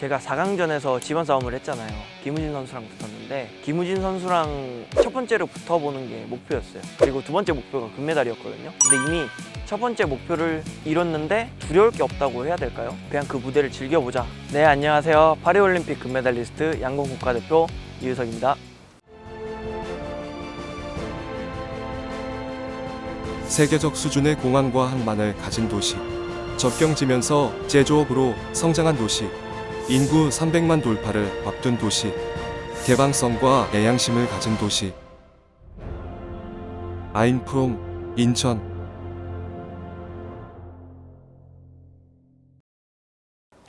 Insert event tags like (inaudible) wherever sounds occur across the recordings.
제가 4강전에서 지번 싸움을 했잖아요. 김우진 선수랑 붙었는데 김우진 선수랑 첫 번째로 붙어보는 게 목표였어요. 그리고 두 번째 목표가 금메달이었거든요. 근데 이미 첫 번째 목표를 이뤘는데 두려울 게 없다고 해야 될까요? 그냥 그 무대를 즐겨보자. 네, 안녕하세요. 파리올림픽 금메달리스트 양궁 국가대표 이유석입니다. 세계적 수준의 공항과 항만을 가진 도시. 접경지면서 제조업으로 성장한 도시. 인구 300만 돌파를 앞둔 도시. 개방성과 애양심을 가진 도시. 아인프롬, 인천.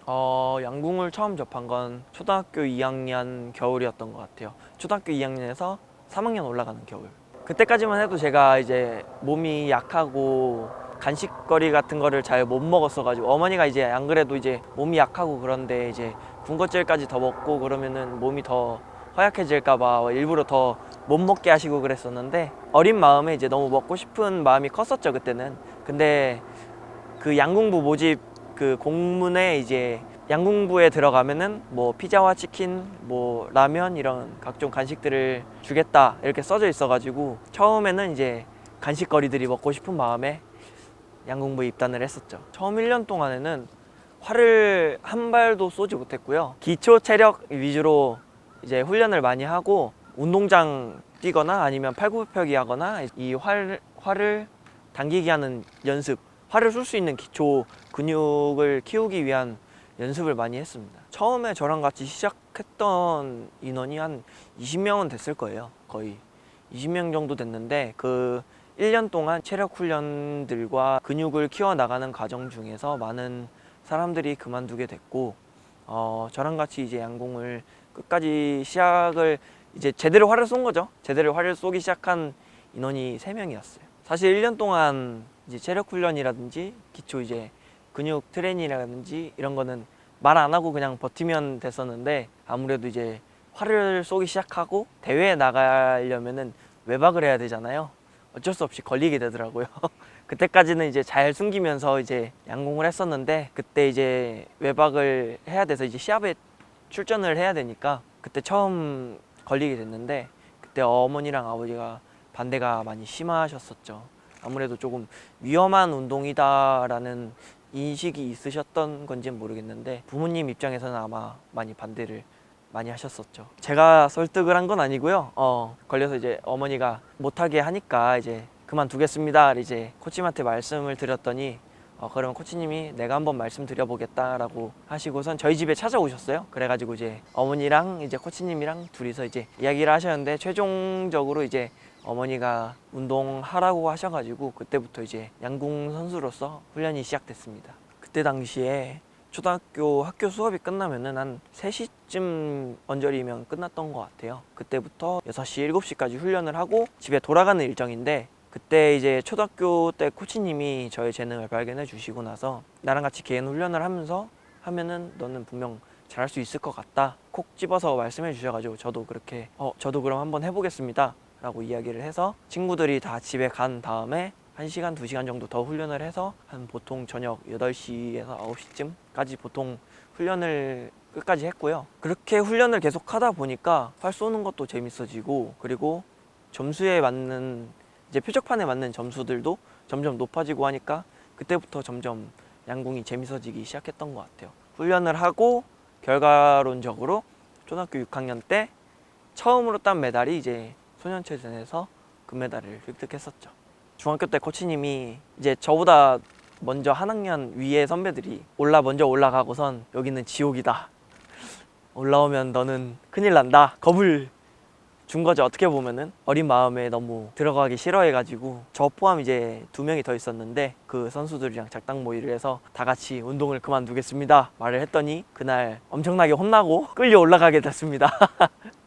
어, 양궁을 처음 접한 건 초등학교 2학년 겨울이었던 것 같아요. 초등학교 2학년에서 3학년 올라가는 겨울. 그때까지만 해도 제가 이제 몸이 약하고 간식거리 같은 거를 잘 못 먹었어가지고 어머니가 이제 안 그래도 이제 몸이 약하고 그런데 이제 군것질까지 더 먹고 그러면은 몸이 더 허약해질까봐 일부러 더 못 먹게 하시고 그랬었는데 어린 마음에 이제 너무 먹고 싶은 마음이 컸었죠 그때는. 근데 그 양궁부 모집 그 공문에 이제 양궁부에 들어가면은 뭐 피자와 치킨, 뭐 라면 이런 각종 간식들을 주겠다 이렇게 써져 있어가지고 처음에는 이제 간식거리들이 먹고 싶은 마음에 양궁부에 입단을 했었죠. 처음 1년 동안에는 활을 한 발도 쏘지 못했고요. 기초 체력 위주로 이제 훈련을 많이 하고 운동장 뛰거나 아니면 팔굽혀펴기 하거나 이 활, 활을 당기게 하는 연습, 활을 쏠 수 있는 기초 근육을 키우기 위한 연습을 많이 했습니다. 처음에 저랑 같이 시작했던 인원이 한 20명은 됐을 거예요. 거의 20명 정도 됐는데 그 1년 동안 체력 훈련들과 근육을 키워 나가는 과정 중에서 많은 사람들이 그만두게 됐고 어, 저랑 같이 이제 양궁을 끝까지 시작을 이제 제대로 활을 쏜 거죠. 제대로 활을 쏘기 시작한 인원이 3명이었어요. 사실 1년 동안 이제 체력 훈련이라든지 기초 이제 근육 트레이닝이라든지 이런 거는 말 안 하고 그냥 버티면 됐었는데 아무래도 이제 활을 쏘기 시작하고 대회에 나가려면은 외박을 해야 되잖아요. 어쩔 수 없이 걸리게 되더라고요. (laughs) 그때까지는 이제 잘 숨기면서 이제 양궁을 했었는데 그때 이제 외박을 해야 돼서 이제 시합에 출전을 해야 되니까 그때 처음 걸리게 됐는데 그때 어머니랑 아버지가 반대가 많이 심하셨었죠. 아무래도 조금 위험한 운동이다라는 인식이 있으셨던 건지는 모르겠는데 부모님 입장에서는 아마 많이 반대를 많이 하셨었죠. 제가 설득을 한 건 아니고요. 어, 걸려서 이제 어머니가 못하게 하니까 이제 그만두겠습니다. 이제 코치님한테 말씀을 드렸더니 어, 그러면 코치님이 내가 한번 말씀드려보겠다라고 하시고선 저희 집에 찾아오셨어요. 그래가지고 이제 어머니랑 이제 코치님이랑 둘이서 이제 이야기를 하셨는데 최종적으로 이제 어머니가 운동하라고 하셔가지고 그때부터 이제 양궁 선수로서 훈련이 시작됐습니다. 그때 당시에 초등학교 학교 수업이 끝나면은 한 3시쯤 언저리면 끝났던 것 같아요. 그때부터 6시, 7시까지 훈련을 하고 집에 돌아가는 일정인데 그때 이제 초등학교 때 코치님이 저의 재능을 발견해 주시고 나서 나랑 같이 개인 훈련을 하면서 하면은 너는 분명 잘할 수 있을 것 같다. 콕 집어서 말씀해 주셔가지고 저도 그렇게 어 저도 그럼 한번 해보겠습니다. 라고 이야기를 해서 친구들이 다 집에 간 다음에 1시간, 2시간 정도 더 훈련을 해서 한 보통 저녁 8시에서 9시쯤까지 보통 훈련을 끝까지 했고요. 그렇게 훈련을 계속 하다 보니까 활 쏘는 것도 재밌어지고 그리고 점수에 맞는 이제 표적판에 맞는 점수들도 점점 높아지고 하니까 그때부터 점점 양궁이 재밌어지기 시작했던 것 같아요. 훈련을 하고 결과론적으로 초등학교 6학년 때 처음으로 딴 메달이 이제 소년체전에서 금메달을 획득했었죠. 중학교 때 코치님이 이제 저보다 먼저 한 학년 위에 선배들이 올라 먼저 올라가고선 여기는 지옥이다. 올라오면 너는 큰일 난다. 겁을 준 거죠. 어떻게 보면은 어린 마음에 너무 들어가기 싫어해가지고 저 포함 이제 두 명이 더 있었는데 그 선수들이랑 작당 모의를 해서 다 같이 운동을 그만두겠습니다. 말을 했더니 그날 엄청나게 혼나고 끌려 올라가게 됐습니다. (laughs)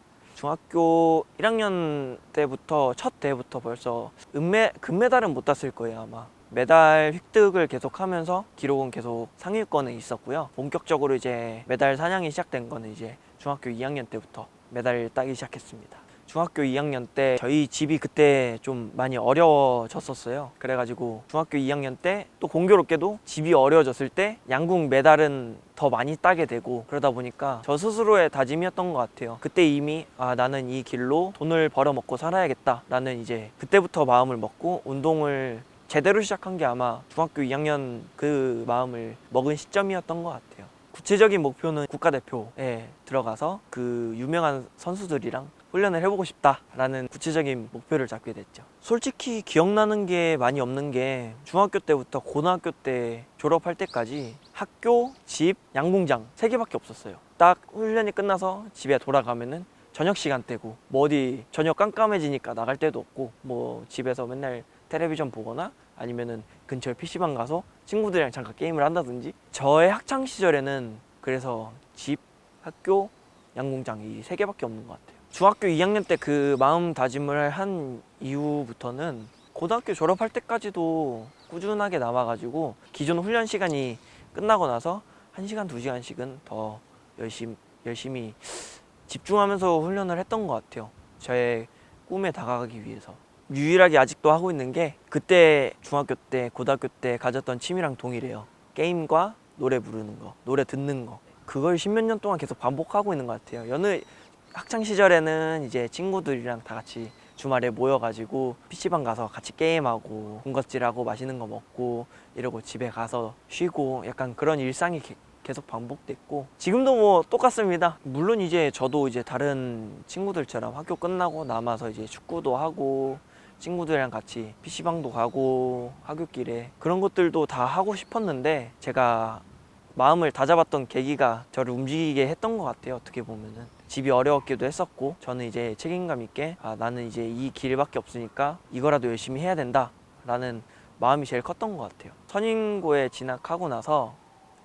중학교 1학년 때부터 첫 대회부터 벌써 은메 금메달은 못 땄을 거예요 아마. 메달 획득을 계속하면서 기록은 계속 상위권에 있었고요. 본격적으로 이제 메달 사냥이 시작된 거는 이제 중학교 2학년 때부터 메달을 따기 시작했습니다 중학교 2학년 때 저희 집이 그때 좀 많이 어려워졌었어요. 그래가지고 중학교 2학년 때 또 공교롭게도 집이 어려워졌을 때 양궁 메달은 더 많이 따게 되고 그러다 보니까 저 스스로의 다짐이었던 것 같아요. 그때 이미 아 나는 이 길로 돈을 벌어 먹고 살아야겠다라는 이제 그때부터 마음을 먹고 운동을 제대로 시작한 게 아마 중학교 2학년 그 마음을 먹은 시점이었던 것 같아요. 구체적인 목표는 국가대표에 들어가서 그 유명한 선수들이랑 훈련을 해보고 싶다라는 구체적인 목표를 잡게 됐죠. 솔직히 기억나는 게 많이 없는 게 중학교 때부터 고등학교 때 졸업할 때까지 학교, 집, 양궁장 세 개밖에 없었어요. 딱 훈련이 끝나서 집에 돌아가면은 저녁 시간대고 뭐 어디 저녁 깜깜해지니까 나갈 데도 없고 뭐 집에서 맨날 텔레비전 보거나 아니면은 근처에 PC방 가서 친구들이랑 잠깐 게임을 한다든지 저의 학창 시절에는 그래서 집, 학교, 양궁장 이 세 개밖에 없는 것 같아요. 중학교 2학년 때 그 마음 다짐을 한 이후부터는 고등학교 졸업할 때까지도 꾸준하게 남아가지고 기존 훈련 시간이 끝나고 나서 1시간, 2시간씩은 더 열심히, 열심히 집중하면서 훈련을 했던 것 같아요. 저의 꿈에 다가가기 위해서. 유일하게 아직도 하고 있는 게 그때 중학교 때, 고등학교 때 가졌던 취미랑 동일해요. 게임과 노래 부르는 거, 노래 듣는 거. 그걸 십몇 년 동안 계속 반복하고 있는 것 같아요. 여느 학창 시절에는 이제 친구들이랑 다 같이 주말에 모여가지고 PC방 가서 같이 게임하고 군것질하고 맛있는 거 먹고 이러고 집에 가서 쉬고 약간 그런 일상이 게- 계속 반복됐고 지금도 뭐 똑같습니다. 물론 이제 저도 이제 다른 친구들처럼 학교 끝나고 남아서 이제 축구도 하고 친구들이랑 같이 PC방도 가고 학교길에 그런 것들도 다 하고 싶었는데 제가 마음을 다잡았던 계기가 저를 움직이게 했던 것 같아요. 어떻게 보면은 집이 어려웠기도 했었고 저는 이제 책임감 있게 아 나는 이제 이 길밖에 없으니까 이거라도 열심히 해야 된다 라는 마음이 제일 컸던 것 같아요. 선인고에 진학하고 나서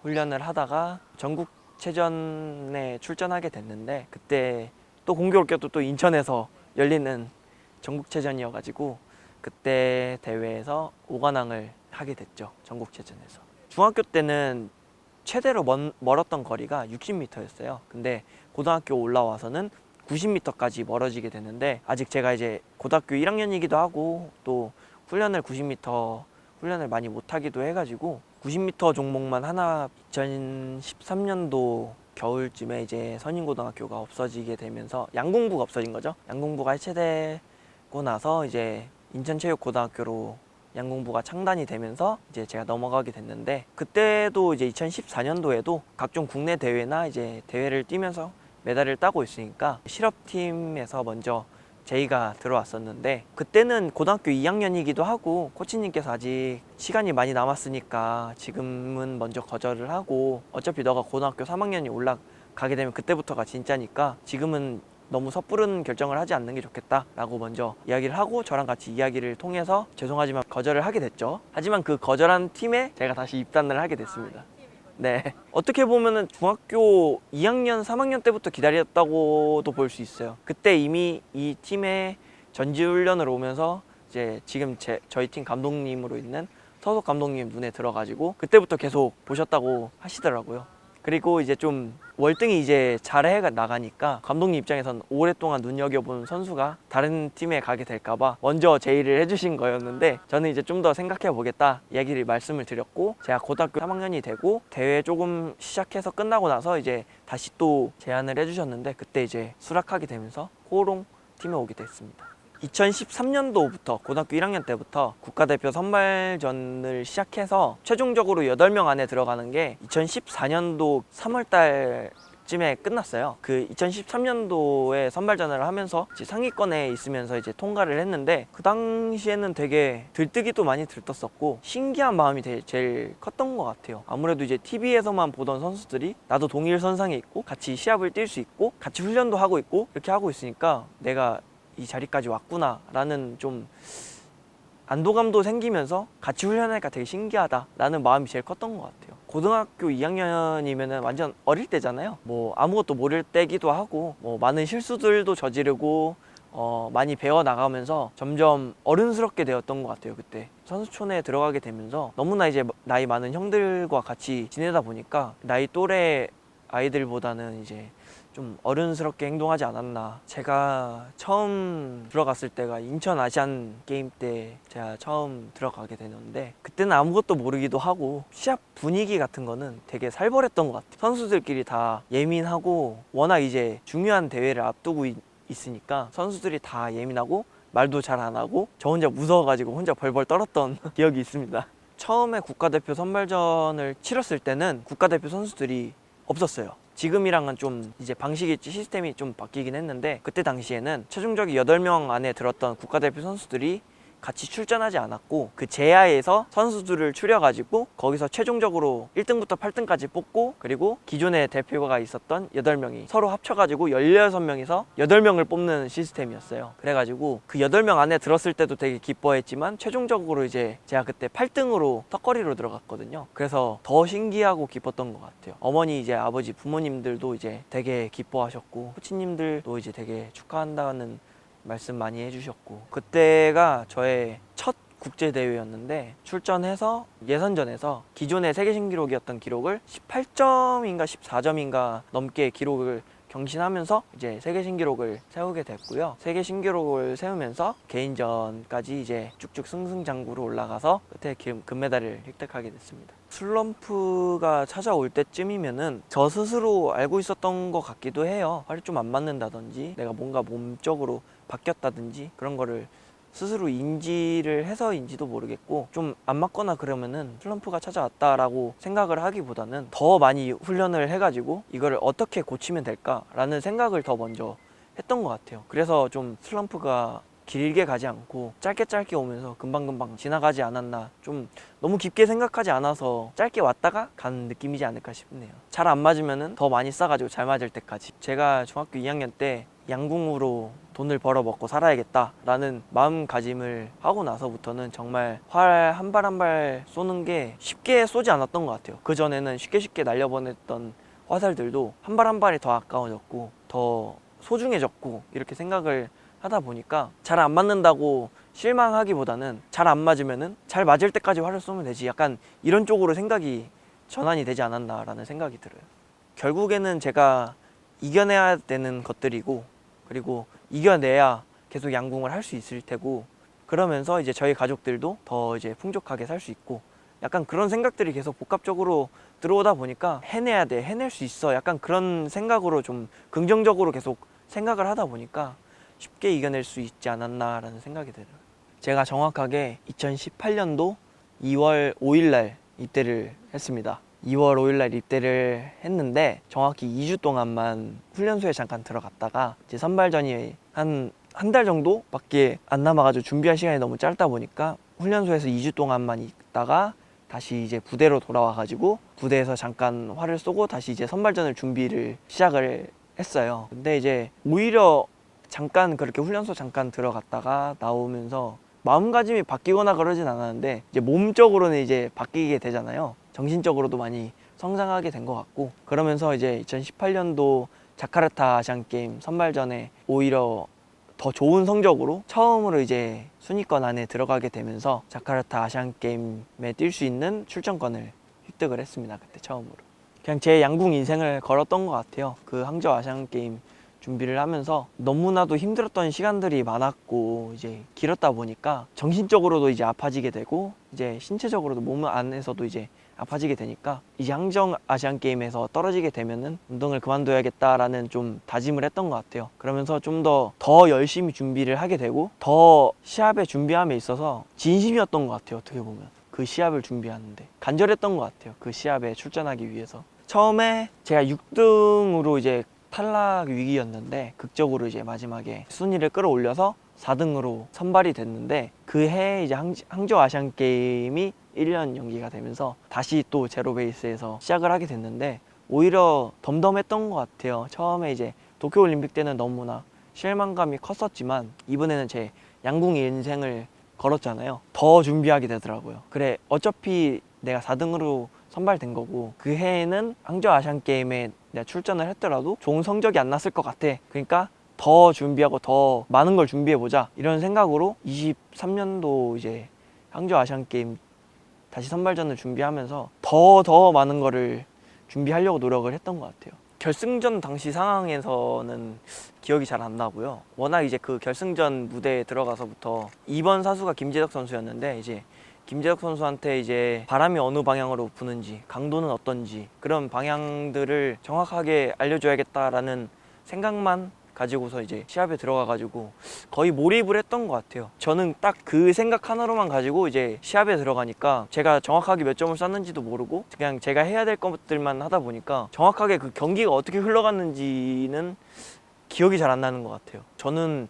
훈련을 하다가 전국체전에 출전하게 됐는데 그때 또 공교롭게도 또 인천에서 열리는 전국체전이어가지고 그때 대회에서 오관왕을 하게 됐죠. 전국체전에서. 중학교 때는 최대로 먼, 멀었던 거리가 60m였어요. 근데 고등학교 올라와서는 90m까지 멀어지게 되는데 아직 제가 이제 고등학교 1학년이기도 하고 또 훈련을 90m 훈련을 많이 못 하기도 해가지고 90m 종목만 하나 2013년도 겨울쯤에 이제 선인고등학교가 없어지게 되면서 양궁부가 없어진 거죠. 양궁부가 해체되고 나서 이제 인천체육고등학교로 양궁부가 창단이 되면서 이제 제가 넘어가게 됐는데 그때도 이제 2014년도에도 각종 국내 대회나 이제 대회를 뛰면서 메달을 따고 있으니까 실업팀에서 먼저 제의가 들어왔었는데 그때는 고등학교 2학년이기도 하고 코치님께서 아직 시간이 많이 남았으니까 지금은 먼저 거절을 하고 어차피 너가 고등학교 3학년이 올라가게 되면 그때부터가 진짜니까 지금은 너무 섣부른 결정을 하지 않는 게 좋겠다라고 먼저 이야기를 하고 저랑 같이 이야기를 통해서 죄송하지만 거절을 하게 됐죠. 하지만 그 거절한 팀에 제가 다시 입단을 하게 됐습니다. 네. 어떻게 보면은 중학교 2학년, 3학년 때부터 기다렸다고도 볼 수 있어요. 그때 이미 이 팀에 전지훈련을 오면서 이제 지금 제, 저희 팀 감독님으로 있는 서석 감독님 눈에 들어가지고 그때부터 계속 보셨다고 하시더라고요. 그리고 이제 좀 월등히 이제 잘해 나가니까 감독님 입장에선 오랫동안 눈여겨본 선수가 다른 팀에 가게 될까봐 먼저 제의를 해주신 거였는데 저는 이제 좀 더 생각해 보겠다 이야기를 말씀을 드렸고 제가 고등학교 3학년이 되고 대회 조금 시작해서 끝나고 나서 이제 다시 또 제안을 해주셨는데 그때 이제 수락하게 되면서 호롱 팀에 오게 됐습니다. 2013년도부터 고등학교 1학년 때부터 국가대표 선발전을 시작해서 최종적으로 8명 안에 들어가는 게 2014년도 3월 달 쯤에 끝났어요. 그 2013년도에 선발전을 하면서 상위권에 있으면서 이제 통과를 했는데 그 당시에는 되게 들뜨기도 많이 들떴었고 신기한 마음이 제일 컸던 것 같아요. 아무래도 이제 TV에서만 보던 선수들이 나도 동일 선상에 있고 같이 시합을 뛸 수 있고 같이 훈련도 하고 있고 이렇게 하고 있으니까 내가 이 자리까지 왔구나라는 좀 안도감도 생기면서 같이 훈련하니까 되게 신기하다라는 마음이 제일 컸던 것 같아요. 고등학교 2학년이면 완전 어릴 때잖아요. 뭐 아무것도 모를 때기도 하고 뭐 많은 실수들도 저지르고 어, 많이 배워 나가면서 점점 어른스럽게 되었던 것 같아요. 그때 선수촌에 들어가게 되면서 너무나 이제 나이 많은 형들과 같이 지내다 보니까 나이 또래 아이들보다는 이제 좀 어른스럽게 행동하지 않았나. 제가 처음 들어갔을 때가 인천 아시안 게임 때 제가 처음 들어가게 되는데 그때는 아무것도 모르기도 하고 시합 분위기 같은 거는 되게 살벌했던 것 같아요. 선수들끼리 다 예민하고 워낙 이제 중요한 대회를 앞두고 있, 있으니까 선수들이 다 예민하고 말도 잘 안 하고 저 혼자 무서워가지고 혼자 벌벌 떨었던 (laughs) 기억이 있습니다. 처음에 국가대표 선발전을 치렀을 때는 국가대표 선수들이 없었어요. 지금이랑은 좀 이제 방식이 시스템이 좀 바뀌긴 했는데 그때 당시에는 최종적이 8명 안에 들었던 국가대표 선수들이 같이 출전하지 않았고 그 제야에서 선수들을 추려가지고 거기서 최종적으로 1등부터 8등까지 뽑고 그리고 기존에 대표가 있었던 8명이 서로 합쳐가지고 16명이서 8명을 뽑는 시스템이었어요. 그래가지고 그 8명 안에 들었을 때도 되게 기뻐했지만 최종적으로 이제 제가 그때 8등으로 턱걸이로 들어갔거든요. 그래서 더 신기하고 기뻤던 것 같아요. 어머니 이제 아버지 부모님들도 이제 되게 기뻐하셨고 코치님들도 이제 되게 축하한다는 말씀 많이 해주셨고 그때가 저의 첫 국제 대회였는데 출전해서 예선전에서 기존의 세계 신기록이었던 기록을 18점인가 14점인가 넘게 기록을 경신하면서 이제 세계 신기록을 세우게 됐고요. 세계 신기록을 세우면서 개인전까지 이제 쭉쭉 승승장구로 올라가서 끝에 금, 금메달을 획득하게 됐습니다. 슬럼프가 찾아올 때쯤이면은 저 스스로 알고 있었던 것 같기도 해요. 팔이 좀 안 맞는다든지 내가 뭔가 몸적으로 바뀌었다든지 그런 거를 스스로 인지를 해서인지도 모르겠고 좀 안 맞거나 그러면은 슬럼프가 찾아왔다라고 생각을 하기보다는 더 많이 훈련을 해가지고 이거를 어떻게 고치면 될까라는 생각을 더 먼저 했던 것 같아요. 그래서 좀 슬럼프가 길게 가지 않고 짧게 짧게 오면서 금방금방 지나가지 않았나 좀 너무 깊게 생각하지 않아서 짧게 왔다가 간 느낌이지 않을까 싶네요. 잘 안 맞으면은 더 많이 싸가지고 잘 맞을 때까지. 제가 중학교 2학년 때 양궁으로 돈을 벌어 먹고 살아야겠다라는 마음가짐을 하고 나서부터는 정말 활 한 발 한 발 쏘는 게 쉽게 쏘지 않았던 것 같아요. 그 전에는 쉽게 쉽게 날려보냈던 화살들도 한 발 한 발이 더 아까워졌고 더 소중해졌고 이렇게 생각을 하다 보니까 잘 안 맞는다고 실망하기보다는 잘 안 맞으면은 잘 맞을 때까지 활을 쏘면 되지 약간 이런 쪽으로 생각이 전환이 되지 않았나라는 생각이 들어요. 결국에는 제가 이겨내야 되는 것들이고 그리고 이겨내야 계속 양궁을 할 수 있을 테고 그러면서 이제 저희 가족들도 더 이제 풍족하게 살 수 있고 약간 그런 생각들이 계속 복합적으로 들어오다 보니까 해내야 돼 해낼 수 있어 약간 그런 생각으로 좀 긍정적으로 계속 생각을 하다 보니까 쉽게 이겨낼 수 있지 않았나라는 생각이 들어요. 제가 정확하게 2018년도 2월 5일 날 입대를 했습니다. 2월 5일 날 입대를 했는데 정확히 2주 동안만 훈련소에 잠깐 들어갔다가 이제 선발전이 한 한 달 정도밖에 안 남아가지고 준비할 시간이 너무 짧다 보니까 훈련소에서 2주 동안만 있다가 다시 이제 부대로 돌아와가지고 부대에서 잠깐 활을 쏘고 다시 이제 선발전을 준비를 시작을 했어요. 근데 이제 오히려 잠깐 그렇게 훈련소 잠깐 들어갔다가 나오면서 마음가짐이 바뀌거나 그러진 않았는데 이제 몸적으로는 이제 바뀌게 되잖아요. 정신적으로도 많이 성장하게 된 것 같고 그러면서 이제 2018년도 자카르타 아시안 게임 선발전에 오히려 더 좋은 성적으로 처음으로 이제 순위권 안에 들어가게 되면서 자카르타 아시안 게임에 뛸 수 있는 출전권을 획득을 했습니다. 그때 처음으로. 그냥 제 양궁 인생을 걸었던 것 같아요. 그 항저우 아시안 게임 준비를 하면서 너무나도 힘들었던 시간들이 많았고 이제 길었다 보니까 정신적으로도 이제 아파지게 되고 이제 신체적으로도 몸 안에서도 이제 아파지게 되니까 이제 항정 아시안 게임에서 떨어지게 되면은 운동을 그만둬야겠다라는 좀 다짐을 했던 것 같아요. 그러면서 좀더더 열심히 준비를 하게 되고 더 시합에 준비함에 있어서 진심이었던 것 같아요. 어떻게 보면 그 시합을 준비하는데 간절했던 것 같아요. 그 시합에 출전하기 위해서 처음에 제가 6등으로 이제 탈락 위기였는데 극적으로 이제 마지막에 순위를 끌어올려서 4등으로 선발이 됐는데 그 해에 이제 항, 항저우 아시안 게임이 1년 연기가 되면서 다시 또 제로 베이스에서 시작을 하게 됐는데 오히려 덤덤했던 것 같아요. 처음에 이제 도쿄 올림픽 때는 너무나 실망감이 컸었지만 이번에는 제 양궁 인생을 걸었잖아요. 더 준비하게 되더라고요. 그래 어차피 내가 4등으로 선발된 거고 그 해에는 항저우 아시안 게임에 내가 출전을 했더라도 좋은 성적이 안 났을 것 같아. 그러니까 더 준비하고 더 많은 걸 준비해 보자 이런 생각으로 23년도 이제 항저우 아시안 게임 다시 선발전을 준비하면서 더 더 많은 거를 준비하려고 노력을 했던 것 같아요. 결승전 당시 상황에서는 기억이 잘 안 나고요. 워낙 이제 그 결승전 무대에 들어가서부터 2번 사수가 김재덕 선수였는데 이제 김재덕 선수한테 이제 바람이 어느 방향으로 부는지 강도는 어떤지 그런 방향들을 정확하게 알려줘야겠다라는 생각만 가지고서 이제 시합에 들어가가지고 거의 몰입을 했던 것 같아요. 저는 딱 그 생각 하나로만 가지고 이제 시합에 들어가니까 제가 정확하게 몇 점을 쐈는지도 모르고 그냥 제가 해야 될 것들만 하다 보니까 정확하게 그 경기가 어떻게 흘러갔는지는 기억이 잘 안 나는 것 같아요. 저는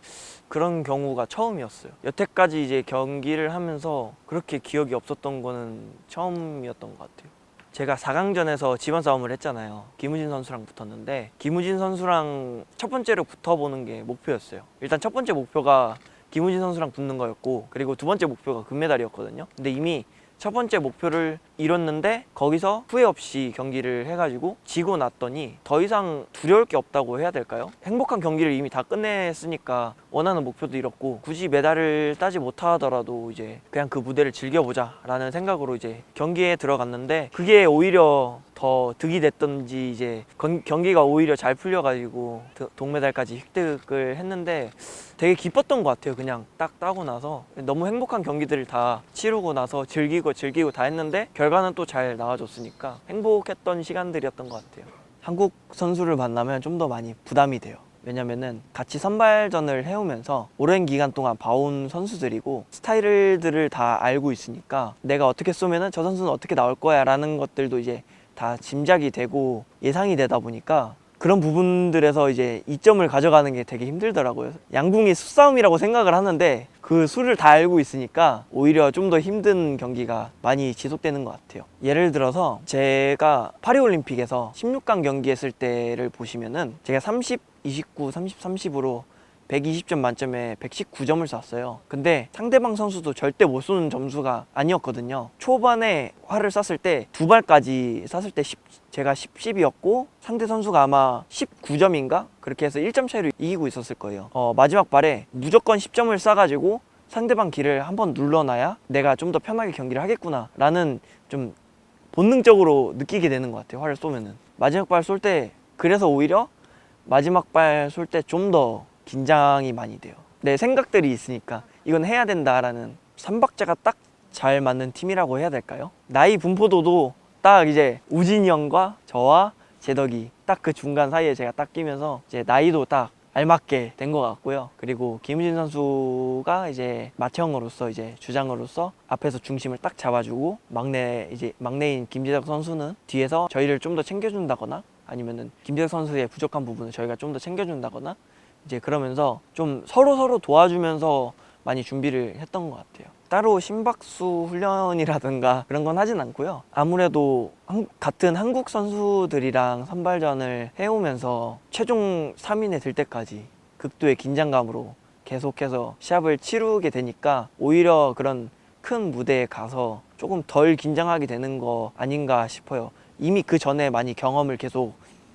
그런 경우가 처음이었어요. 여태까지 이제 경기를 하면서 그렇게 기억이 없었던 거는 처음이었던 것 같아요. 제가 4강전에서 집안 싸움을 했잖아요. 김우진 선수랑 붙었는데 김우진 선수랑 첫 번째로 붙어보는 게 목표였어요. 일단 첫 번째 목표가 김우진 선수랑 붙는 거였고 그리고 두 번째 목표가 금메달이었거든요. 근데 이미 첫 번째 목표를 이뤘는데 거기서 후회 없이 경기를 해가지고 지고 났더니 더 이상 두려울 게 없다고 해야 될까요? 행복한 경기를 이미 다 끝냈으니까 원하는 목표도 이뤘고 굳이 메달을 따지 못하더라도 이제 그냥 그 무대를 즐겨보자 라는 생각으로 이제 경기에 들어갔는데 그게 오히려 더 득이 됐던지 이제 건- 경기가 오히려 잘 풀려가지고 드- 동메달까지 획득을 했는데 되게 기뻤던 것 같아요. 그냥 딱 따고 나서 너무 행복한 경기들을 다 치르고 나서 즐기고 즐기고 다 했는데 결과는 또 잘 나와줬으니까 행복했던 시간들이었던 것 같아요. 한국 선수를 만나면 좀 더 많이 부담이 돼요. 왜냐면은 같이 선발전을 해오면서 오랜 기간 동안 봐온 선수들이고 스타일들을 다 알고 있으니까 내가 어떻게 쏘면은 저 선수는 어떻게 나올 거야 라는 것들도 이제 다 짐작이 되고 예상이 되다 보니까 그런 부분들에서 이제 이점을 가져가는 게 되게 힘들더라고요. 양궁이 수싸움이라고 생각을 하는데 그 수를 다 알고 있으니까 오히려 좀 더 힘든 경기가 많이 지속되는 것 같아요. 예를 들어서 제가 파리올림픽에서 16강 경기 했을 때를 보시면은 제가 30, 29, 30, 30으로 120점 만점에 119점을 쐈어요. 근데 상대방 선수도 절대 못 쏘는 점수가 아니었거든요. 초반에 활을 쐈을 때 두 발까지 쐈을 때 10, 제가 10, 10이었고 상대 선수가 아마 19점인가? 그렇게 해서 1점 차이로 이기고 있었을 거예요. 어, 마지막 발에 무조건 10점을 쏴가지고 상대방 길을 한번 눌러놔야 내가 좀 더 편하게 경기를 하겠구나 라는 좀 본능적으로 느끼게 되는 것 같아요. 활을 쏘면은. 마지막 발 쏠 때 그래서 오히려 마지막 발 쏠 때 좀더 긴장이 많이 돼요. 내 생각들이 있으니까 이건 해야 된다라는 삼박자가 딱 잘 맞는 팀이라고 해야 될까요? 나이 분포도도 딱 이제 우진이 형과 저와 제덕이 딱 그 중간 사이에 제가 딱 끼면서 이제 나이도 딱 알맞게 된 것 같고요. 그리고 김우진 선수가 이제 맏형으로서 이제 주장으로서 앞에서 중심을 딱 잡아주고 막내 이제 막내인 김재덕 선수는 뒤에서 저희를 좀 더 챙겨준다거나 아니면은 김재덕 선수의 부족한 부분을 저희가 좀 더 챙겨준다거나 이제 그러면서 좀 서로 서로 도와주면서 많이 준비를 했던 것 같아요. 따로 심박수 훈련이라든가 그런 건 하진 않고요. 아무래도 한- 같은 한국 선수들이랑 선발전을 해오면서 최종 3인에 들 때까지 극도의 긴장감으로 계속해서 시합을 치르게 되니까 오히려 그런 큰 무대에 가서 조금 덜 긴장하게 되는 거 아닌가 싶어요. 이미 그 전에 많이 경험을 계속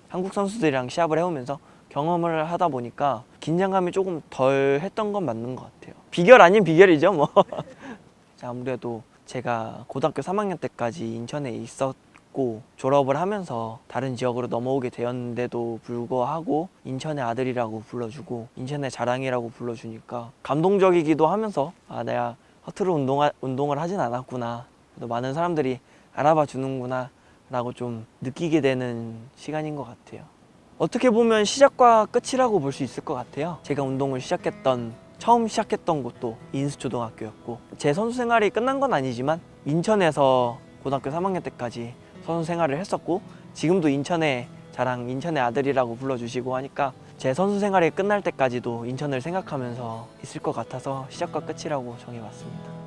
한국 선수들이랑 시합을 해오면서 경험을 하다 보니까 긴장감이 조금 덜 했던 건 맞는 것 같아요. 비결 아닌 비결이죠, 뭐. (laughs) 자, 아무래도 제가 고등학교 3학년 때까지 인천에 있었고 졸업을 하면서 다른 지역으로 넘어오게 되었는데도 불구하고 인천의 아들이라고 불러주고 인천의 자랑이라고 불러주니까 감동적이기도 하면서 아 내가 허투루 운동 운동을 하진 않았구나 또 많은 사람들이 알아봐 주는구나 라고 좀 느끼게 되는 시간인 것 같아요. 어떻게 보면 시작과 끝이라고 볼 수 있을 것 같아요. 제가 운동을 시작했던 처음 시작했던 곳도 인수초등학교였고 제 선수 생활이 끝난 건 아니지만 인천에서 고등학교 3학년 때까지 선수 생활을 했었고 지금도 인천의 자랑 인천의 아들이라고 불러주시고 하니까 제 선수 생활이 끝날 때까지도 인천을 생각하면서 있을 것 같아서 시작과 끝이라고 정해봤습니다.